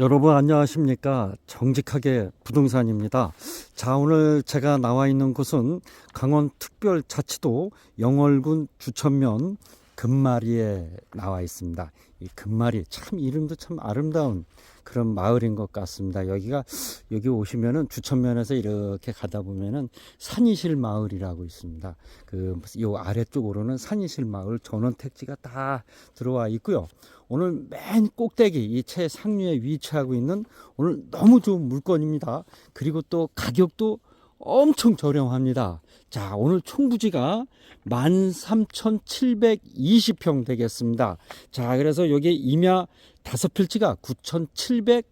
여러분 안녕하십니까? 정직하게 부동산입니다. 자 오늘 제가 나와 있는 곳은 강원 특별자치도 영월군 주천면 금마리에 나와 있습니다. 이 금마리 참 이름도 참 아름다운 그런 마을인 것 같습니다. 여기가 여기 오시면은 주천면에서 이렇게 가다 보면은 산이실 마을이라고 있습니다. 그 요 아래쪽으로는 산이실 마을 전원 택지가 다 들어와 있고요. 오늘 맨 꼭대기 이 최상류에 위치하고 있는 오늘 너무 좋은 물건입니다. 그리고 또 가격도 엄청 저렴합니다. 자, 오늘 총부지가 13,720평 되겠습니다. 자, 그래서 여기 임야 다섯 필지가 9,700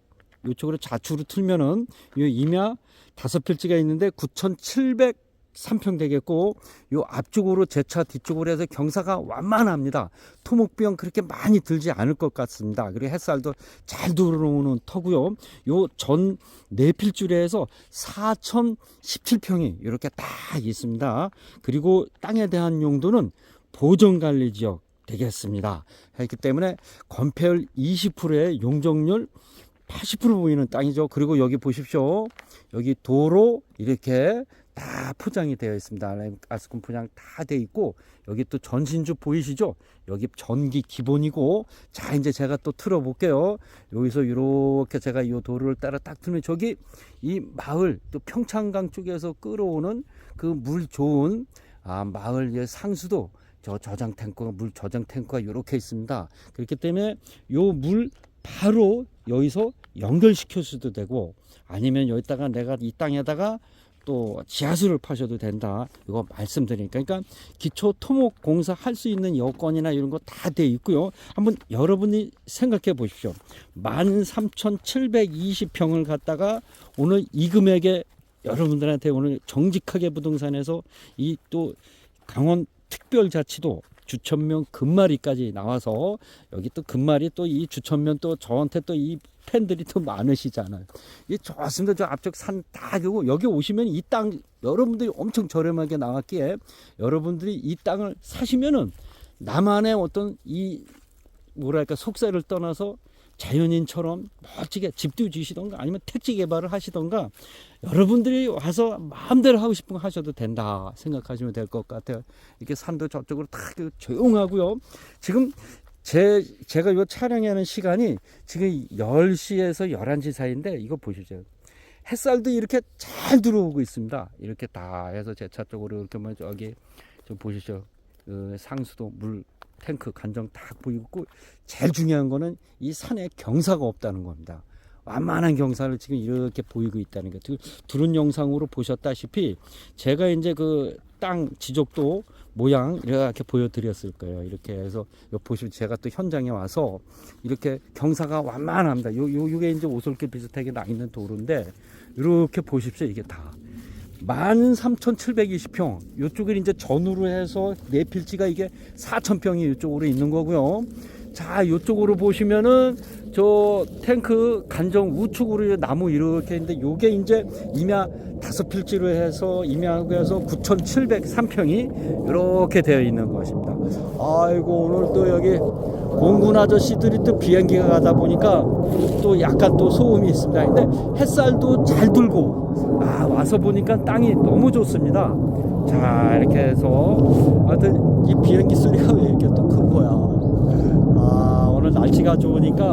이쪽으로 좌측으로 틀면은 이 임야 다섯 필지가 있는데 9,700 3평 되겠고 요 앞쪽으로 제 차 뒤쪽으로 해서 경사가 완만합니다. 토목비용 그렇게 많이 들지 않을 것 같습니다. 그리고 햇살도 잘 들어오는 터고요. 요전 네필줄에서 4,017평이 이렇게 딱 있습니다. 그리고 땅에 대한 용도는 보존관리 지역 되겠습니다. 그렇기 때문에 건폐율 20%의 용적률 80% 보이는 땅이죠. 그리고 여기 보십시오. 여기 도로 이렇게 다 포장이 되어 있습니다. 아스콘 포장 다 되어 있고 여기 또 전신주 보이시죠? 여기 전기 기본이고 자 이제 제가 또 틀어 볼게요. 여기서 이렇게 제가 이 도로를 따라 딱 틀면 저기 이 마을 또 평창강 쪽에서 끌어오는 그 물 좋은 아 마을 상수도 저 저장 탱크가 물 저장 탱크가 이렇게 있습니다. 그렇기 때문에 요 물 바로 여기서 연결시킬 수도 되고 아니면 여기다가 내가 이 땅에다가 또 지하수를 파셔도 된다. 이거 말씀드리니까. 그러니까 기초 토목 공사 할 수 있는 여건이나 이런 거 다 돼 있고요. 한번 여러분이 생각해 보십시오. 13,720평을 갖다가 오늘 이 금액에 여러분들한테 오늘 정직하게 부동산에서 이 또 강원 특별자치도 주천면 금마리까지 나와서 여기 또 금마리 또 이 주천면 또 저한테 또 이 팬들이 또 많으시잖아요. 이 좋습니다. 저 앞쪽 산 다 그고 여기 오시면 이 땅 여러분들이 엄청 저렴하게 나왔기에 여러분들이 이 땅을 사시면은 나만의 어떤 이 뭐랄까 속세를 떠나서 자연인처럼 멋지게 집도 지시던가 아니면 택지 개발을 하시던가 여러분들이 와서 마음대로 하고 싶은 거 하셔도 된다 생각하시면 될 것 같아요. 이렇게 산도 저쪽으로 다 조용하고요. 지금 제, 제가 이 촬영하는 시간이 지금 10시에서 11시 사이인데 이거 보시죠. 햇살도 이렇게 잘 들어오고 있습니다. 이렇게 다 해서 제 차 쪽으로 이렇게 뭐 저기 좀 보시죠. 그 상수도 물 탱크 간정 딱 보이고 제일 중요한 거는 이 산에 경사가 없다는 겁니다. 완만한 경사를 지금 이렇게 보이고 있다는 거. 두른 영상으로 보셨다시피 제가 이제 그 땅 지적도 모양 이렇게 보여드렸을 거예요. 이렇게 해서 요 보시면 제가 또 현장에 와서 이렇게 경사가 완만합니다. 요, 요, 요게 이제 오솔길 비슷하게 나 있는 도로인데 이렇게 보십시오. 이게 다. 13,720평. 요쪽을 이제 전후로 해서 네 필지가 이게 4,000평이 이쪽으로 있는 거고요. 자 이쪽으로 보시면은 저 탱크 간정 우측으로 나무 이렇게 있는데 요게 이제 임야 다섯 필지로 해서 임야하고 해서 9,703평이 이렇게 되어 있는 것입니다. 아이고 오늘 또 여기 공군 아저씨들이 또 비행기가 가다 보니까 또 약간 또 소음이 있습니다. 근데 햇살도 잘 들고 아 와서 보니까 땅이 너무 좋습니다. 자 이렇게 해서 하여튼 이 비행기 소리가 왜 이렇게 또 큰 거야. 아 오늘 날씨가 좋으니까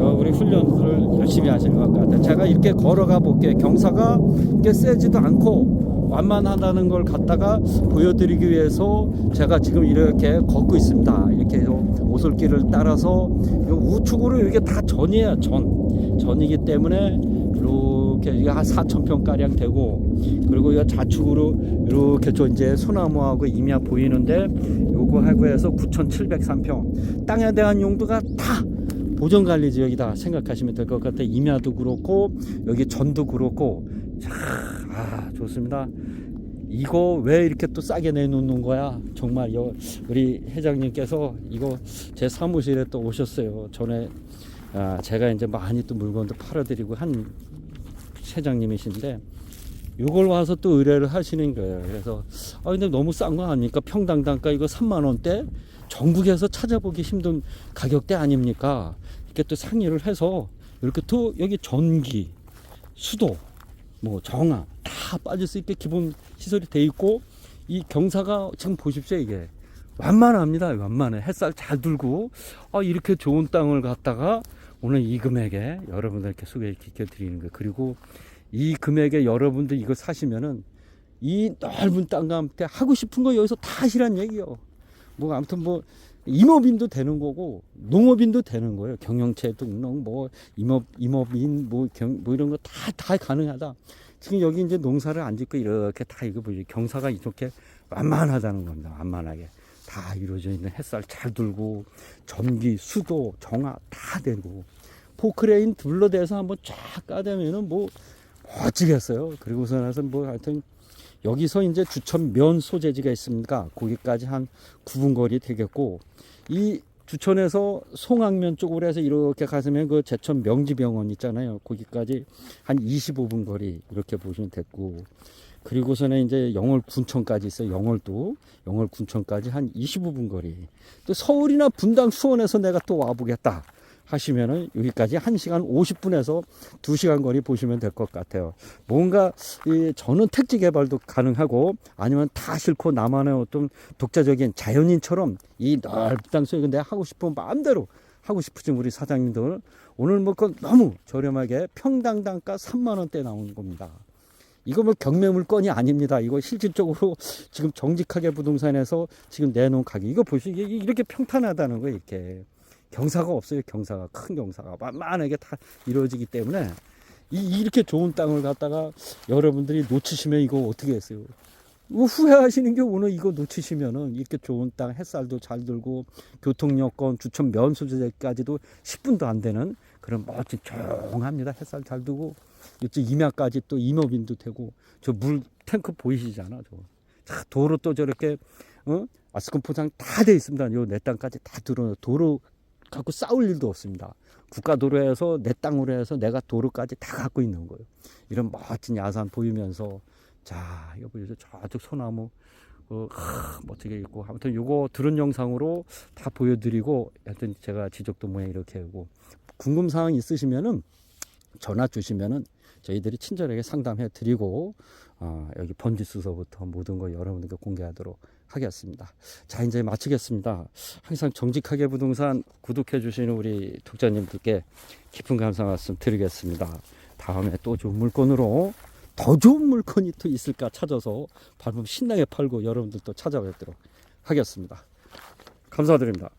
여- 우리 훈련들을 열심히 하시는 것 같아요. 제가 이렇게 걸어가 볼게요. 경사가 이게 세지도 않고 완만하다는 걸 갖다가 보여드리기 위해서 제가 지금 이렇게 걷고 있습니다. 이렇게 오솔길을 따라서 요 우측으로 이게 다 전이에요. 전 전이기 때문에 이렇게 이게 한 4천 평 가량 되고 그리고 이 좌측으로 이렇게 저 이제 소나무하고 임야 보이는데 요거 하고 해서 9,703평 땅에 대한 용도가 다 보전 관리 지역이다 생각하시면 될 것 같아요. 임야도 그렇고 여기 전도 그렇고 자, 아 좋습니다. 이거 왜 이렇게 또 싸게 내놓는 거야? 정말 여, 우리 회장님께서 이거 제 사무실에 또 오셨어요. 전에 아, 제가 이제 많이 또 물건도 팔아드리고 한 회장님이신데 이걸 와서 또 의뢰를 하시는 거예요. 그래서 아 근데 너무 싼 거 아닙니까? 평당 단가 이거 3만 원대 전국에서 찾아보기 힘든 가격대 아닙니까? 이렇게 또 상의를 해서 이렇게 또 여기 전기, 수도, 뭐 정화 다 빠질 수 있게 기본 시설이 돼 있고 이 경사가 지금 보십시오 이게 완만합니다. 완만해. 햇살 잘 들고 아 이렇게 좋은 땅을 갖다가 오늘 이 금액에 여러분들께 소개시켜 드리는 거예요. 그리고 이 금액에 여러분들 이거 사시면은 이 넓은 땅과 함께 하고 싶은 거 여기서 다 하시란 얘기요. 뭐 아무튼 뭐 임업인도 되는 거고 농업인도 되는 거예요. 경영체 등록 뭐 임업 임업인 뭐, 경, 뭐 이런 거다다 가능하다. 지금 여기 이제 농사를 안 짓고 이렇게 다 이거 보지 경사가 이렇게 완만하다는 겁니다. 완만하게 다 이루어져 있는 햇살 잘 들고 전기, 수도, 정화 다 되고 포크레인 둘러대서 한번 쫙 까대면은 뭐 멋지겠어요. 그리고서 나서 뭐 하여튼 여기서 이제 주천 면 소재지가 있습니까? 거기까지 한 9분 거리 되겠고 이 주천에서 송악면 쪽으로 해서 이렇게 가시면 그 제천 명지병원 있잖아요. 거기까지 한 25분 거리 이렇게 보시면 됐고 그리고서는 이제 영월 군청까지 있어요. 영월도 영월 군청까지 한 25분 거리. 또 서울이나 분당 수원에서 내가 또 와보겠다 하시면은 여기까지 1시간 50분에서 2시간 거리 보시면 될 것 같아요. 뭔가 이 저는 택지 개발도 가능하고 아니면 다 싫고 나만의 어떤 독자적인 자연인처럼 이 넓은 땅 속에 내가 하고 싶은 마음대로 하고 싶으신 우리 사장님들 오늘 뭐그 너무 저렴하게 평당 단가 3만 원대 나오는 겁니다. 이거 뭐 경매 물건이 아닙니다. 이거 실질적으로 지금 정직하게 부동산에서 지금 내놓은 가격 이거 보시기 이렇게 평탄하다는 거예요. 이렇게 경사가 없어요. 경사가 큰 경사가 만만하게 다 이루어지기 때문에 이 이렇게 좋은 땅을 갖다가 여러분들이 놓치시면 이거 어떻게 했어요? 이거 후회하시는 게 오늘 이거 놓치시면은 이렇게 좋은 땅 햇살도 잘 들고 교통 여건 주천 면수제까지도 10분도 안 되는 그런 멋진 조용합니다. 햇살 잘 들고 이쪽 임야까지 또 임업인도 되고 저 물 탱크 보이시잖아. 저 자, 도로 또 저렇게 어? 아스콘 포장 다 돼 있습니다. 요 내 땅까지 다 들어 도로 갖고 싸울 일도 없습니다. 국가 도로에서 내 땅으로 해서 내가 도로까지 다 갖고 있는 거예요. 이런 멋진 야산 보이면서 자 이거 보이죠? 저쪽 소나무 어, 하, 멋지게 있고 아무튼 요거 들은 영상으로 다 보여드리고 하여튼 제가 지적도 모양 이렇게 하고 궁금 사항 있으시면은 전화 주시면은 저희들이 친절하게 상담해 드리고 어, 여기 번지 수서부터 모든 걸 여러분들께 공개하도록 하겠습니다. 자 이제 마치겠습니다. 항상 정직하게 부동산 구독해 주시는 우리 독자님들께 깊은 감사 말씀 드리겠습니다. 다음에 또 좋은 물건으로 더 좋은 물건이 또 있을까 찾아서 발품 신나게 팔고 여러분들 또 찾아뵙도록 하겠습니다. 감사드립니다.